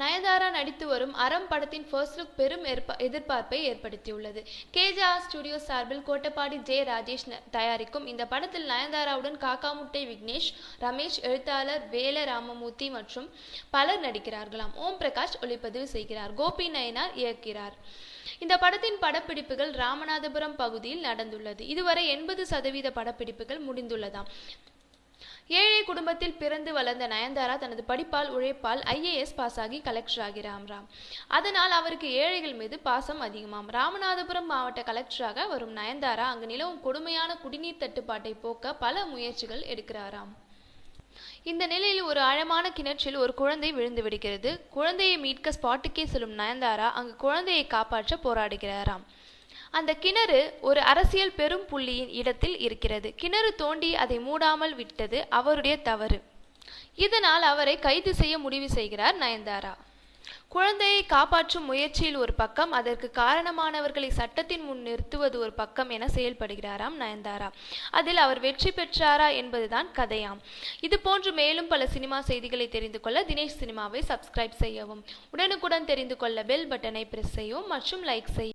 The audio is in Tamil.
நயன்தாரா நடித்து வரும் அறம் படத்தின் ஃபர்ஸ்ட் லுக் பெரும் எதிர்பார்ப்பை ஏற்படுத்தியுள்ளது. கேஜேஆர் ஸ்டுடியோ சார்பில் கோட்டப்பாடி ஜே ராஜேஷ் தயாரிக்கும் இந்த படத்தில் நயன்தாராவுடன் காக்காமுட்டை விக்னேஷ் ரமேஷ் எழுத்தாளர் வேல ராமமூர்த்தி மற்றும் பலர் நடிக்கிறார்களாம். ஓம் பிரகாஷ் ஒளிப்பதிவு செய்கிறார். கோபி நயனார் இயக்கிறார் இந்த படத்தின் படப்பிடிப்புகள் ராமநாதபுரம் பகுதியில் நடந்துள்ளது. இதுவரை எண்பது சதவீத படப்பிடிப்புகள் முடிந்துள்ளதாம். ஏழை குடும்பத்தில் பிறந்து வளர்ந்த நயன்தாரா தனது படிப்பால் உழைப்பால் ஐஏஎஸ் பாஸ் ஆகி கலெக்டர் ஆகிறாம் ராம். அதனால் அவருக்கு ஏழைகள் மீது பாசம் அதிகமாம். ராமநாதபுரம் மாவட்ட கலெக்டராக வரும் நயன்தாரா அங்கு நிலவும் கொடுமையான குடிநீர் தட்டுப்பாட்டை போக்க பல முயற்சிகள் எடுக்கிறாராம். இந்த நிலையில் ஒரு ஆழமான கிணற்றில் ஒரு குழந்தை விழுந்து விடுகிறது. குழந்தையை மீட்க ஸ்பாட்டுக்கே செல்லும் நயன்தாரா அங்கு குழந்தையை காப்பாற்ற போராடுகிறாராம். அந்த கிணறு ஒரு அரசியல் பெரும் புள்ளியின் இடத்தில் இருக்கிறது. கிணறு தோண்டி அதை மூடாமல் விட்டது அவருடைய தவறு. இதனால் அவரை கைது செய்ய முடிவு செய்கிறார் நயன்தாரா. குழந்தையை காப்பாற்றும் முயற்சியில் ஒரு பக்கம் அதற்கு காரணமானவர்களை சட்டத்தின் முன் நிறுத்துவது ஒரு பக்கம் என செயல்படுகிறாராம் நயன்தாரா. அதில் அவர் வெற்றி பெற்றாரா என்பதுதான் கதையாம். இது போன்று மேலும் பல சினிமா செய்திகளை தெரிந்து கொள்ள தினேஷ் சினிமாவை சப்ஸ்கிரைப் செய்யவும் உடனுக்குடன் தெரிந்து கொள்ள பெல் பட்டனை பிரஸ் செய்யவும் மற்றும் லைக் செய்யவும்.